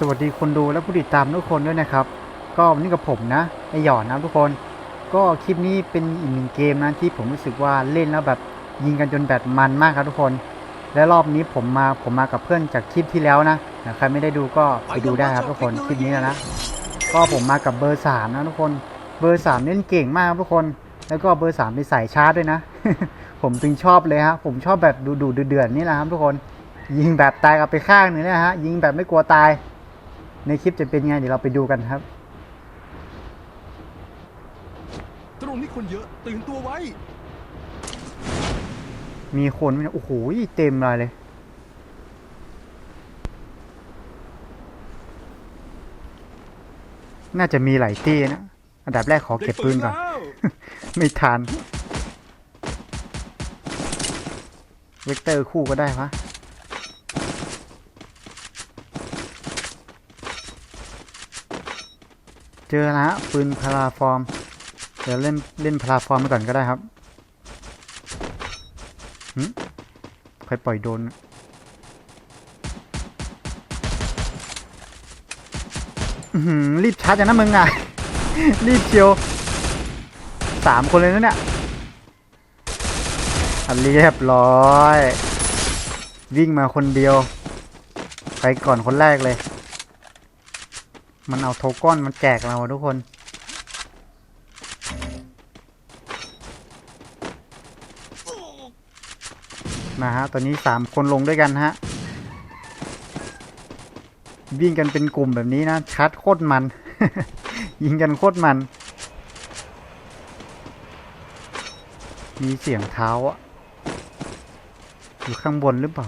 สวัสดีคนดูและผู้ติดตามทุกคนด้วยนะครับ ก็วันนี้กับผมนะไอหยอดนะทุกคน ก็คลิปนี้เป็นอีกหนึ่งเกมนะที่ผมรู้สึกว่าเล่นแล้วแบบยิงกันจนแบบมันมากครับทุกคน และรอบนี้ผมมาผมมากับเพื่อนจากคลิปที่แล้วนะนะใครไม่ได้ดูก็ไปดูได้ครับทุกคนคลิปนี้นะก็ผมมากับเบอร์สามนะทุกคนเบอร์สามเล่นเก่งมากครับทุกคน แล้วก็เบอร์สามเป็นสายชาร์จด้วยนะ ผมจึงชอบเลยฮะผมชอบแบบดูดูเดือดนี่แหละครับทุกคน ยิงแบบตายกับไปข้างหนึ่งเนยนะฮะยิงแบบไม่กลัวตาย ในคลิปจะเป็นไงเดี๋ยวเราไปดูกันครับ ตรงนี้คนเยอะตื่นตัวไว้ มีคนไหมเนี่ยโอ้โหเต็มเลยเลย น่าจะมีหลายที่นะ อันดับแรกขอเก็บปืนก่อนได้แล้วไม่ทัน เวกเตอร์คู่ก็ได้ปะ เจอแล้วฮะปืนพาราฟอร์ม เดี๋ยวเล่นเล่นพาราฟอร์มไปก่อนก็ได้ครับหึใครปล่อยโดนหือรีบชาร์จอย่างนั้นมึงอะ รีบเชียวสามคนเลยนะเนี่ยอันเรียบร้อย วิ่งมาคนเดียว ไปก่อนคนแรกเลย มันเอาโทก้อนมันแจกเราทุกคน มาฮะ ตอนนี้สามคนลงด้วยกันฮะ วิ่งกันเป็นกลุ่มแบบนี้นะชัดโคตรมัน ยิงกันโคตรมัน มีเสียงเท้าอะอยู่ข้างบนหรือเปล่า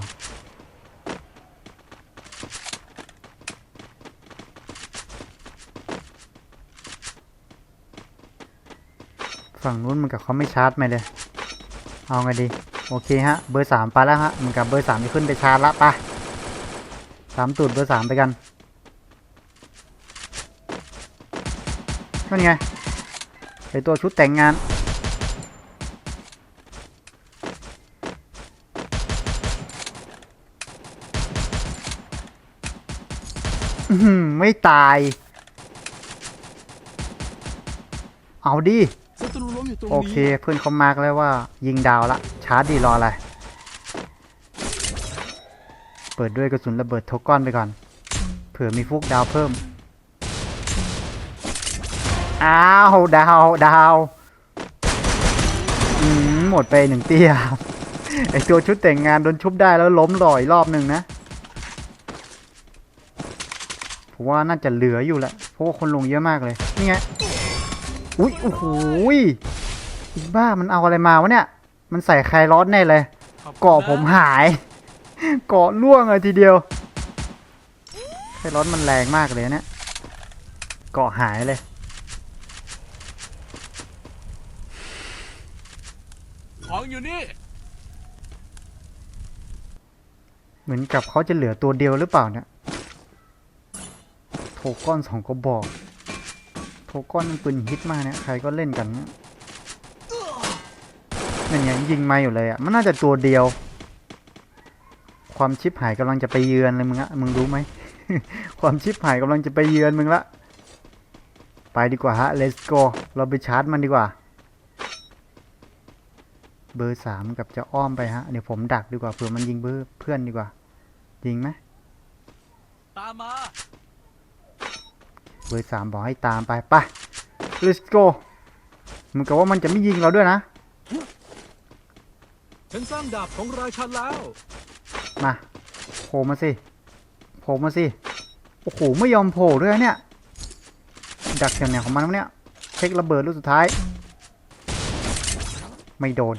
ฝั่งนู้นมันกับเขาไม่ชาร์จไหมเลย เอาไงดี โอเคฮะ เบอร์สามไปแล้วฮะมันกับเบอร์สามจะขึ้นไปชาร์จละไปสามตูดเบอร์สามไปกันนั่นไงไอตัวชุดแต่งงานอื้อหือไม่ตาย เอาดิ ศัตรูล้มอยู่ตรงโอนี้เคเพื่อนเขามาร์กแล้วว่า ยิงดาวละชาร์จดีรออะไร เปิดด้วยกระสุนระเบิดโทก้อนไปก่อน เผื่อมีฟุกดาวเพิ่ม อ้าว ดาว ดาวหมดไปหนึ่งเตี้ยไอตัวชุดแต่งงานโดนชุบได้แล้วล้มลอยรอบหนึ่งนะผมว่าน่าจะเหลืออยู่แหละเพราะว่าคนลงเยอะมากเลย นี่ไง อุ้ยโอ้โหยอีบ้ามันเอาอะไรมาวะเนี่ย มันใส่ไคลร้อนแน่เลยขอบคุณนเกาะผมหายเกาะล่วงเลยทีเดียวไคลร้อนมันแรงมากเลยเนี่ยเกาะหายเลยของอยู่นี่ เหมือนกับเขาจะเหลือตัวเดียวหรือเปล่าเนี่ยโทก้อนสองก็บอก โทก้อนปืนฮิตมากเนี่ยใครก็เล่นกันเนี่ยนั่นไงยิงมาอยู่เลยอะมันน่าจะตัวเดียว ความชิปหายกำลังจะไปเยือนเลยมึงอะมึงรู้ไหมความชิปหายกำลังจะไปเยือนมึงละไปดีกว่าฮะ let's go เราไปชาร์จมันดีกว่า เบอร์สามกับจะอ้อมไปฮะเดี๋ยวผมดักดีกว่าเผื่อมันยิงเบอร์เพื่อนดีกว่ายิงไหมตามมา เบอร์สามบอกให้ตามไปไป let's go เหมือนกับว่ามันจะไม่ยิงเราด้วยนะ ฉันสร้างดาบของราชันแล้ว มาโผล่มาสิโผล่มาสิ โอ้โห ไม่ยอมโผล่ด้วยเนี่ย ดักแถวไหนของมันวะเนี่ย เช็คระเบิดลูกสุดท้าย ไม่โดน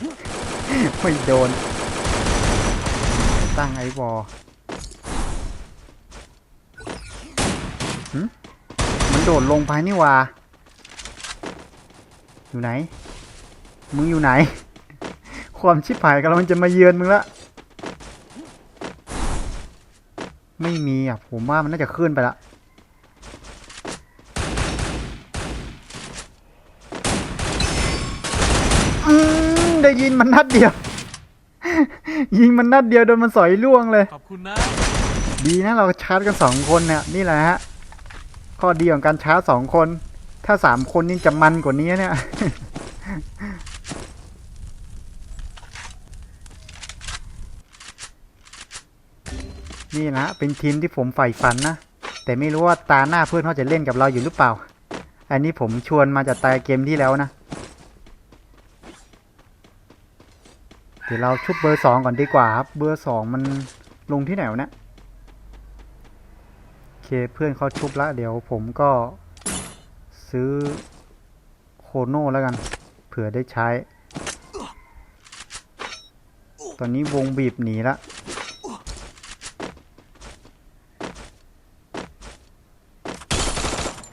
ไม่โดน ตั้งไอ้วอลหึมัน โดดลงไปนี่หว่าอยู่ไหน มึงอยู่ไหน ความชิบหายกำลังจะมาเยือนมึงละ ไม่มีอะ ผมว่ามันน่าจะขึ้นไปละอืมได้ยินมันนัดเดียว ยิงมันนัดเดียวโดนมันสอยล่วงเลย ขอบคุณนะ ดีนะเราชาร์จกันสองคนเนี่ยนี่แหละฮะ ข้อดีของการชาร์จสองคน ถ้าสามคนนี่จะมันกว่านี้เนี่ย นี่นะเป็นทีมที่ผมใฝ่ฝันนะ แต่ไม่รู้ว่าตาหน้าเพื่อนเขาจะเล่นกับเราอยู่หรือเปล่า อันนี้ผมชวนมาจากตายเกมที่แล้วนะ เดี๋ยวเราชุบเบอร์สองก่อนดีกว่าครับ เบอร์สองมันลงที่ไหนวะเนี่ย เคเพื่อนเขาชุบแล้วเดี๋ยวผมก็ซื้อโคโน่แล้วกัน เผื่อได้ใช้ ตอนนี้วงบีบหนีละ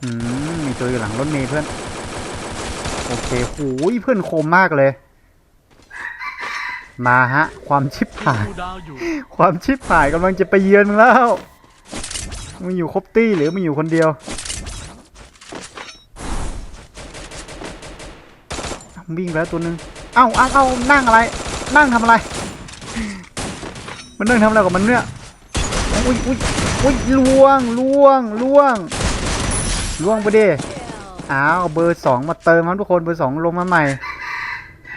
อืมมีตัวอยู่หลังรถเมย์เพื่อน โอเคโอ้ยเพื่อนโคมมากเลย มาฮะ ความชิบหายดูดาย ความชิบหายกำลังจะไปเยือนมึงแล้ว มึงอยู่ครบตี้หรือมึงอยู่คนเดียว วิ่งไปแล้วตัวหนึ่งเอ้าเอ้าเอ้านั่งอะไร นั่งทำอะไร มันนั่งทำอะไรกับมันเนี่ย อุ้ยอุ้ยอุ้ยล่วงล่วงล่วงล่วงไปดิอ้าวเบอร์สองมาเติมครับทุกคนเบอร์สองลงมาใหม่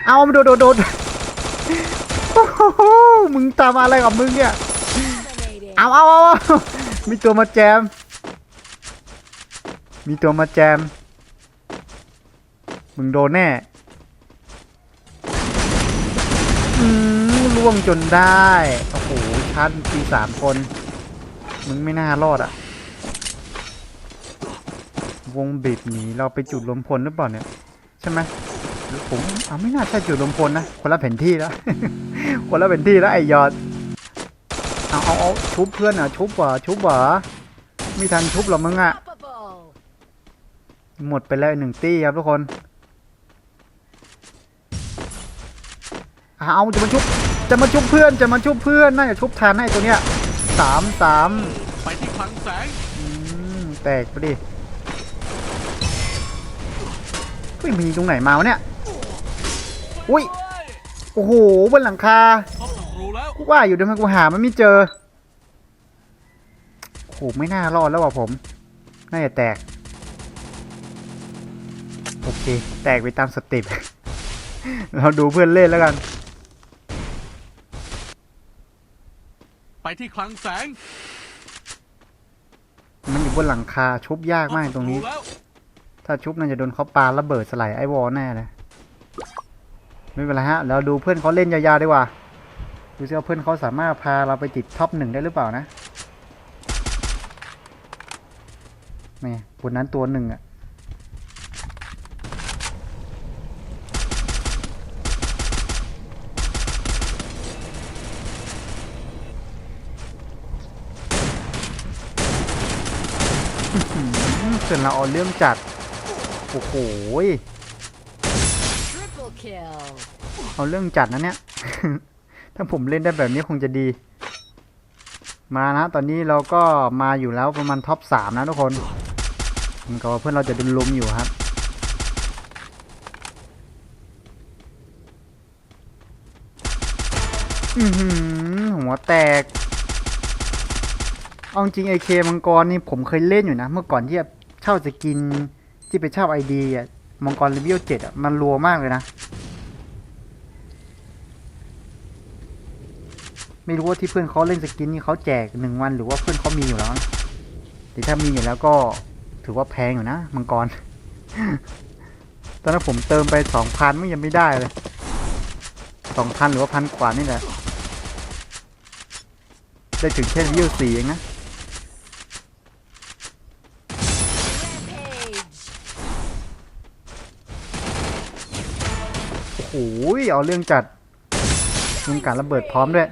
เอามาโดดโดดโดดมึงตามอะไรกับมึงเนี่ย เอาเอาเอา มีตัวมาแจม มีตัวมาแจม มึงโดนแน่อืมล่วงจนได้ โอ้โหชาร์จปีสามคน มึงไม่น่ารอดอะวงบีบหนีเราไปจุดลมพลหรือเปล่าเนี่ย ใช่ไหมหรือผมอ่าไม่น่าใช่จุดลมพลนะ คนละแผนที่แล้ว คนละแผนที่แล้วไอ้ยอด เอาเอาเอาชุบเพื่อนอะ ชุบเหรอชุบเหรอไม่ทันชุบหรอกมึงอะ Unstoppable. หมดไปแล้วหนึ่งตี้ครับทุกคน เอาจะมาชุบ จะมาชุบเพื่อน จะมาชุบเพื่อน น่าจะชุบทันให้ตัวเนี้ยสามสามไปที่คลังแสงอืมแตกไปดิเฮ้ยมันยิงตรงไหนมาวะเนี่ย อุ้ย โอ้โหบนหลังคาพบศัต รูแล้วกูว่าอยู่ทำไมกูหามันไม่เจอโหไม่น่ารอดแล้วว่ะผม น่าจะแตก โอเค แตกไปตามสเต็ปเราดูเพื่อนเล่นแล้วกัน ไปที่คลังแสงมันอยู่บนหลังคาชุบยากมากตรงนี้พบศัแล้วถ้าชุบน่าจะโดนเขาปาระเบิดสลายไอวอลแน่เลยไม่เป็นไรฮะ เราดูเพื่อนเขาเล่นยาวๆดีกว่า ดูซิว่าเพื่อนเขาสามารถพาเราไปติดท็อปหนึ่งได้หรือเปล่านะนี่บนนั้นตัวหนึ่งอะอืมเพื่อนเราเอาเรื่องจัด โอ้โหย Triple kill. เอาเรื่องจัดนะเนี่ย ถ้าผมเล่นได้แบบนี้คงจะดี มานะ ตอนนี้เราก็มาอยู่แล้วประมาณท็อปสามนะทุกคนผมก็เพื่อนเราจะโดนลุมอยู่ครับ อือหือหัวแตกเอาจริงไอเคมังกรนี่ผมเคยเล่นอยู่นะ เมื่อก่อนที่เช่าสกินที่ไปเช่าไอดีอะมังกรเลเวลเจ็ดอะมันรัวมากเลยนะ ไม่รู้ว่าที่เพื่อนเขาเล่นสกินนี่เขาแจกหนึ่งวันหรือว่าเพื่อนเขามีอยู่แล้วแต่ถ้ามีอยู่แล้วก็ถือว่าแพงอยู่นะมังกร ตอนนั้นผมเติมไปสองพันไม่ยังไม่ได้เลยสองพันหรือว่าพันกว่านี่แหละ ได้ถึงแค่วิวสี่เองนะโอ้โหเอาเรื่องจัดยิงการระเบิดพร้อมด้วย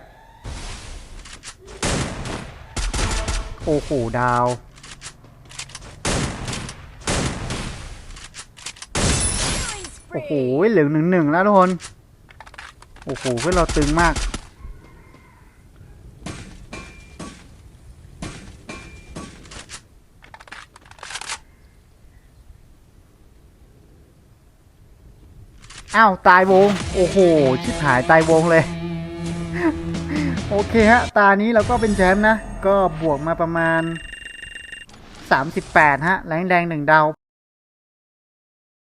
โอ้โห ดาว โอ้โห เหลือหนึ่งหนึ่งแล้วทุกคน โอ้โห เพื่อนเราตึงมาก อ้าว ตายวง โอ้โห ชิบหายตายวงเลย เคฮะ ตานี้เราก็เป็นแชมป์นะ ก็บวกมาประมาณ 38 ฮะ แรงแดงหนึ่งดาว